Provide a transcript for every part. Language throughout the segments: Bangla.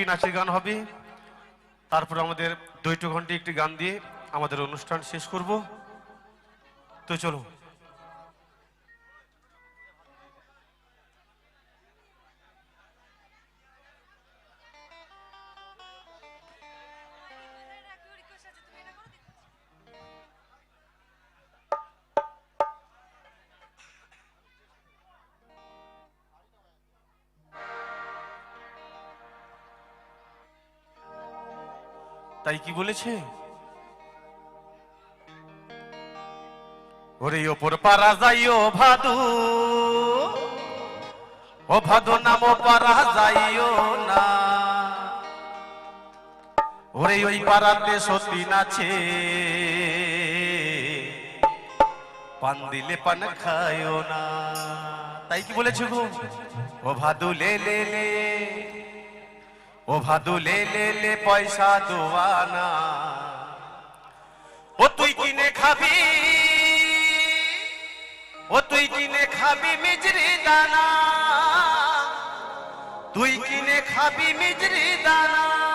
একটি নাচের গান হবে। তারপর আমাদের দুইটো ঘণ্টা একটি গান দিয়ে আমাদের অনুষ্ঠান শেষ করব। তো চলো। তাই কি বলেছে? ওরে ওপর পারা যাইও ভাদু, ও ভাদু নাম পারা যাইও না। ওরে ওই পাড়াতে সতী নাচে, পান দিলে পান খায়ও না। তাই কি বলেছে গো? ও ভাদু লে লে। ও ভাদু, লে লে লে, পয়সা দোয়ানা। ও তুই কিনে খাবি? ও তুই কিনে খাবি মিজরি দানা? তুই কিনে খাবি মিজরি দানা?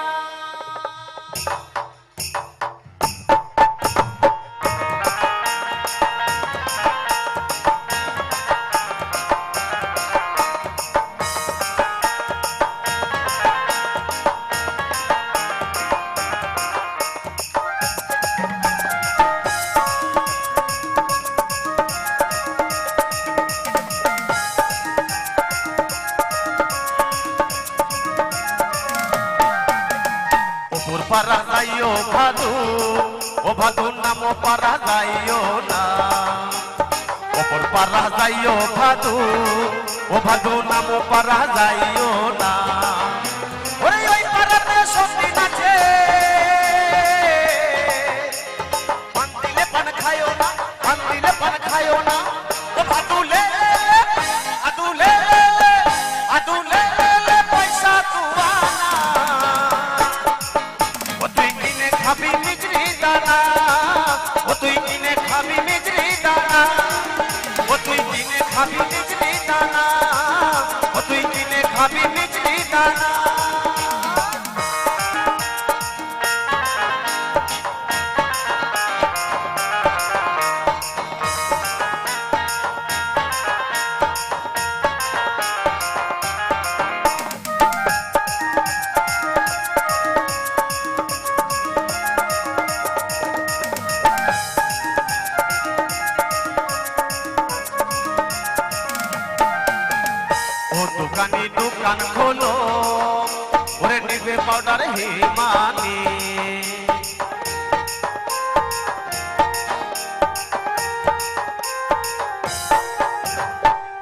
ভাদু, ও ভাদু নাম পারা যাইও না। ওরে ওই পারাতে সত্যি নাচে। পান দিলে পান খায়ও না, পান দিলে পান খায়ও না। দোকানি দোকান খোলো। ওরে নিবে পাউডার হে মানি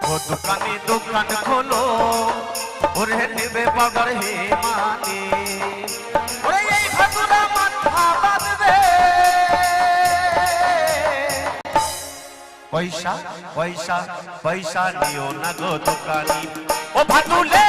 ও দোকানি দোকান খোলো। ওরে নিবে পাউডার হে মানি ওরে এই ভাতুরা মাথা বাঁধবে। পয়সা পয়সা পয়সা নিও না গো দোকানি। ও ভাতুলে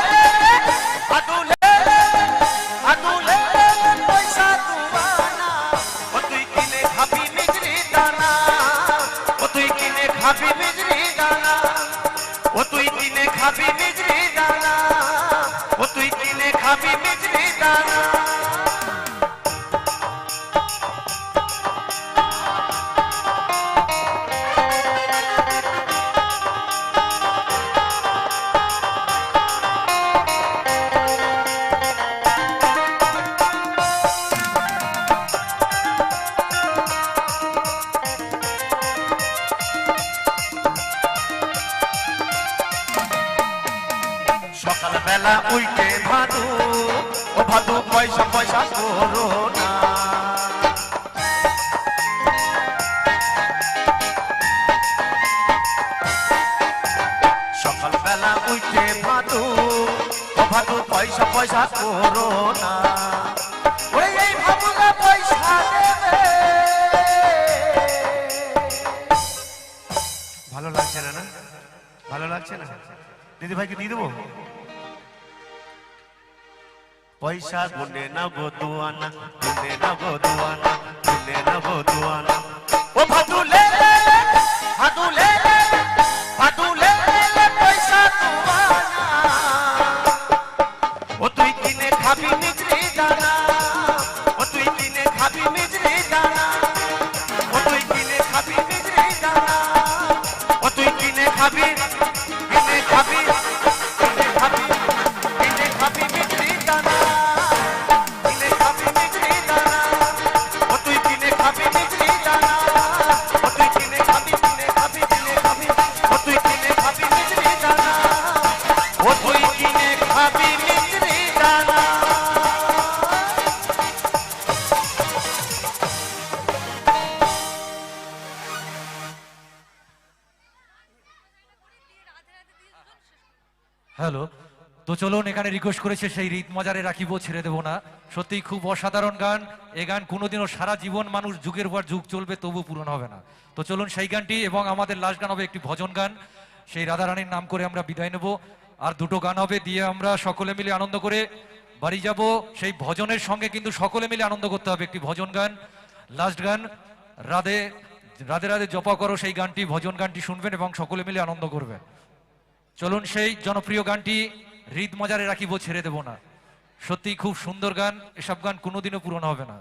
সকালবেলা উল্টে ভাদু, ও ভাদু পয়সা পয়সা করো না। সকালবেলা পয়সা পয়সা করো না। ওই এই ভাবুলা পয়সা দেবে। ভালো লাগছে না না? ভালো লাগছে না? দিদি ভাইকে দিয়ে দেবো? পয়সা গুনে নব দুয়ানা গুনে নব দুয়ানা গুনে নব দুয়ানা। ও ভাদুলে ভাদুলে। চলুন, এখানে রিকোয়েস্ট করেছে সেই রীত মজারে রাখিব, ছেড়ে দেবো না। সত্যিই খুব অসাধারণ গান। এ গান কোনোদিনও সারা জীবন মানুষ যুগের পর যুগ চলবে তবু পূরণ হবে না। তো চলুন, সেই গানটি এবং আমাদের লাস্ট গান হবে একটি ভজন গান। সেই রাধারানীর নাম করে আমরা বিদায় নেব। আর দুটো গান হবে দিয়ে আমরা সকলে মিলে আনন্দ করে বাড়ি যাব। সেই ভজনের সঙ্গে কিন্তু সকলে মিলে আনন্দ করতে হবে একটি ভজন গান। লাস্ট গান, রাধে রাধে রাধে জপা করো সেই গানটি, ভজন গানটি শুনবেন এবং সকলে মিলে আনন্দ করবেন। চলুন, সেই জনপ্রিয় গানটি হৃদ মজারে রাখিব, ছেড়ে দেব না। সত্যি খুব সুন্দর গান, এসব গান কোনোদিনও পূরণ হবে না।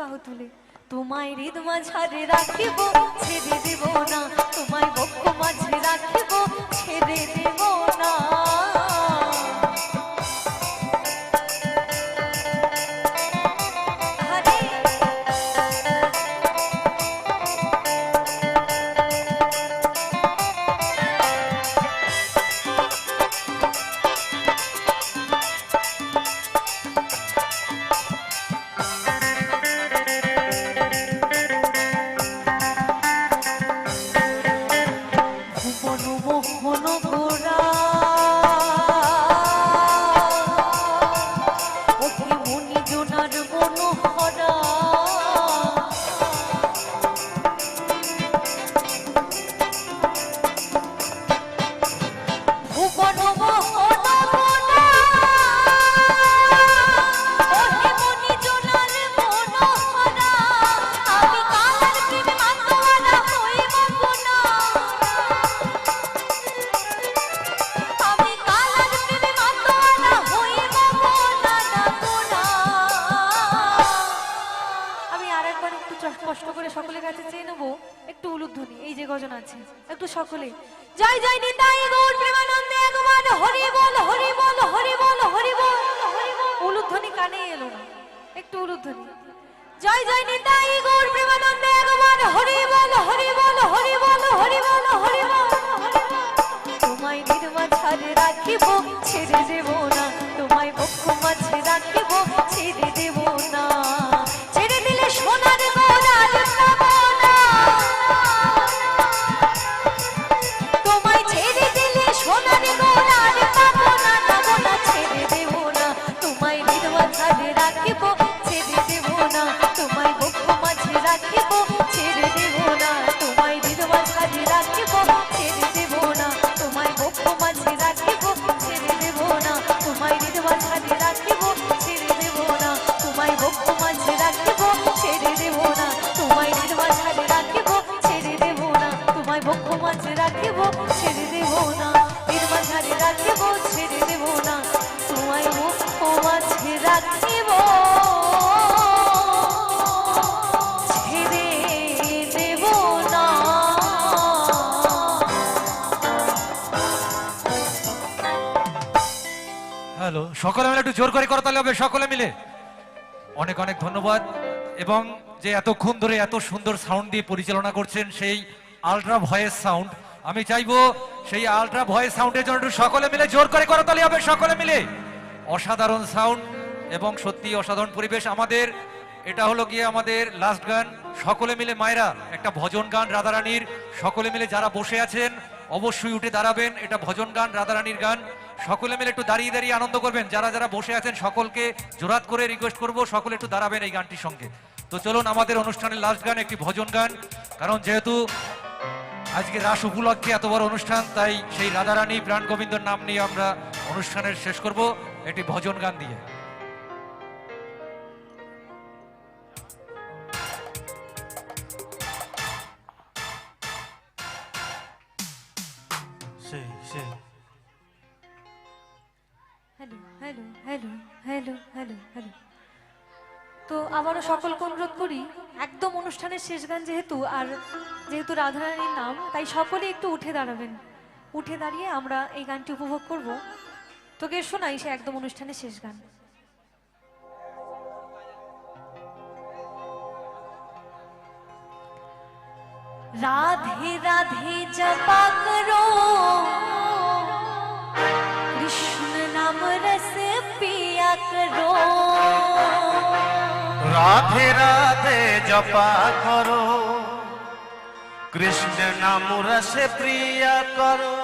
বাহু তুলে তোমায় হৃদ মাঝারে রাখিব, ছেড়ে দেব না। তোমায় বক্ষ মাঝে রাখিব, ছেড়ে দেব না। একটু উলুধ্বনি, এই যে গজন আছে, একটু সকলে। জয় জয়, নিতাই গৌর, প্রেমানন্দে একবার, হরি বল হরি বল হরি বল হরি বল উলুধ্বনি কানে এলো না, একটু উলুধ্বনি। জয় জয়, নিতাই গৌর, প্রেমানন্দে একবার, হরি বল হরি বল হরি বল হরি বল হরি বল তোমায় নির্মাঝারে রাখিব, ছেড়ে দেব না। তোমায় বক্ষ মাঝে রাখিব, ছেড়ে দেব না। তোমায় নির্মাঝারে রাখিব হ্যালো সকলে মিলে একটু জোর করে তাহলে হবে, সকলে মিলে। অনেক অনেক ধন্যবাদ। এবং যে এতক্ষণ ধরে এত সুন্দর সাউন্ড দিয়ে পরিচালনা করছেন সেই আলট্রা ভয়েস সাউন্ড আমি চাইব সেই আলট্রা ভয়েস সাউন্ডের জন্য একটু সকলে মিলে জোর করে করো তাহলে হবে, সকলে মিলে। অসাধারণ সাউন্ড এবং সত্যি অসাধারণ পরিবেশ আমাদের। এটা হলো গিয়ে আমাদের লাস্ট গান। সকলে মিলে মায়েরা, একটা ভজন গান, রাধারানীর। সকলে মিলে যারা বসে আছেন অবশ্যই উঠে দাঁড়াবেন, এটা ভজন গান, রাধারানীর গান। সকলে মিলে একটু দাঁড়িয়ে দাঁড়িয়ে আনন্দ করবেন। যারা যারা বসে আছেন, সকলকে জোরাত করে রিকোয়েস্ট করব, সকলে একটু দাঁড়াবেন এই গানটির সঙ্গে। তো চলুন, আমাদের অনুষ্ঠানের লাস্ট গান, একটি ভজন গান। কারণ যেহেতু আজকে রাস উপলক্ষে এত বড় অনুষ্ঠান, তাই সেই রাধারানী প্রাণ গোবিন্দর নাম নিয়ে আমরা অনুষ্ঠানের শেষ করব। একটি ভজন গান দিয়ে। আমরা সকলকে অনুরোধ করি, একদম অনুষ্ঠানের শেষ গান যেহেতু, আর যেহেতু রাধারানীর নাম, তাই সকলে একটু উঠে দাঁড়াবেন। উঠে দাঁড়িয়ে আমরা এই গানটি উপভোগ করব। তোকে শোনাই সে একদম অনুষ্ঠানের শেষ গান। রাধে রাধে জপা করো। কৃষ্ণ নাম রস পিয়া করো। রাধে রাধে জপা করো। কৃষ্ণ নাম রসে প্রিয়া করো।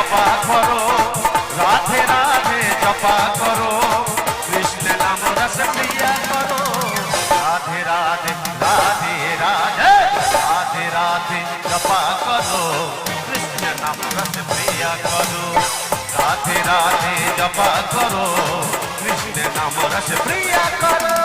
জপা করো, রাধে রাধে জপা করো কৃষ্ণ নাম রস প্রিয়া করো। রাধে রাধে রাধে রাধে রাধে রাধে জপা করো কৃষ্ণ নাম রস প্রিয়া করো। রাধে রাধে জপা করো কৃষ্ণ নাম রস প্রিয়া করো।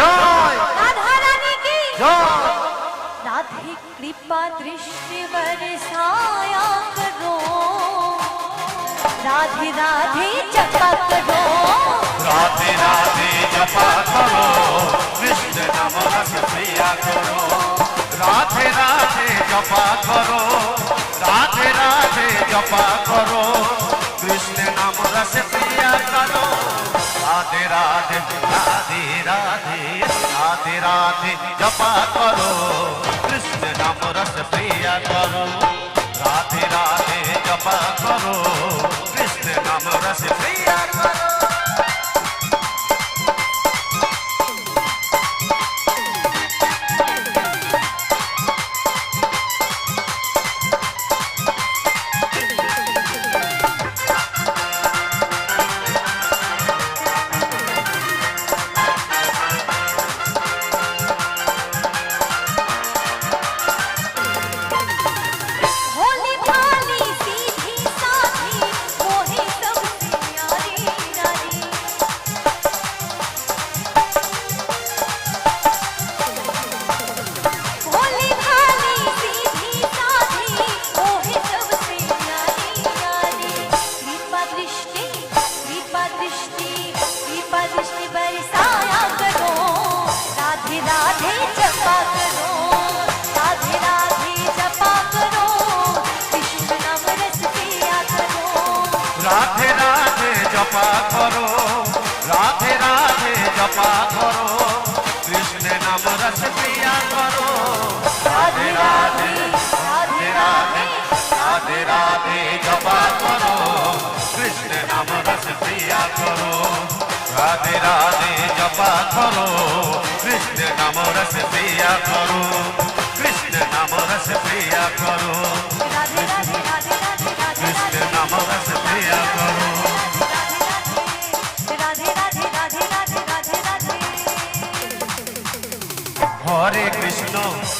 জয় রাধা রানী কি জয় राधे कृपा दृष्टि बरसाया करो राधे राधे जपा करो राधे राधे जपा करो कृष्ण नाम प्रिया करो राधे राधे जपा करो राधे राधे जपा करो कृष्ण नाम रस प्रिया करो। राधे राधे राधे राधे राधे राधे, जपा करो। कृष्ण नाम रस प्रिया करो। राधे राधे, जपा करो। कृष्ण नाम रस प्रिया করো কৃষ্ণে নাম রস প্রিয়া করো। রাধে রাধে রাধে রাধে রাধে রাধে জপা করো। কৃষ্ণ নাম রস প্রিয়া করো। রাধে রাধে জপা করো। কৃষ্ণ নাম রস প্রিয়া করো। কৃষ্ণ নাম রস প্রিয়া করো। কৃষ্ণ নাম রস প্রিয়া করো।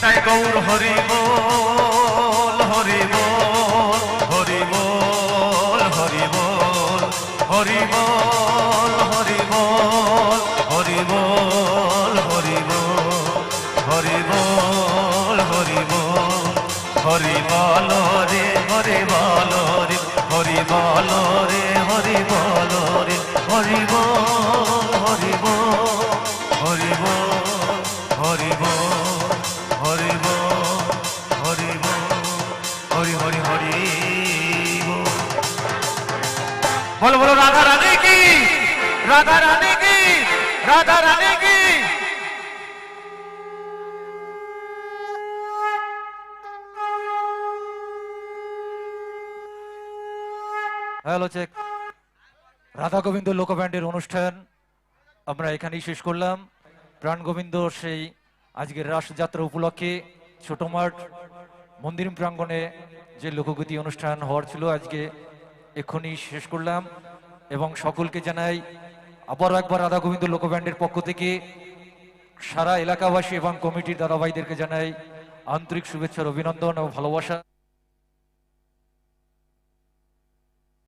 তাই গৌর হরিব। রাধা রানী কি রাধা রানী কি হ্যালো, চেক। রাধা গোবিন্দ লোক ব্যান্ডের অনুষ্ঠান আমরা এখানেই শেষ করলাম। প্রাণ গোবিন্দ সেই আজকের রাসযাত্রা উপলক্ষে ছোট মাঠ মন্দির প্রাঙ্গণে যে লোকগীতি অনুষ্ঠান হওয়ার ছিল, আজকে এক্ষুনি শেষ করলাম। এবং সকলকে জানাই আবারও একবার রাধা গোবিন্দ লোক ব্যান্ডের পক্ষ থেকে সারা এলাকাবাসী এবং কমিটির দাদাভাইদেরকে জানাই আন্তরিক শুভেচ্ছার অভিনন্দন ও ভালোবাসা।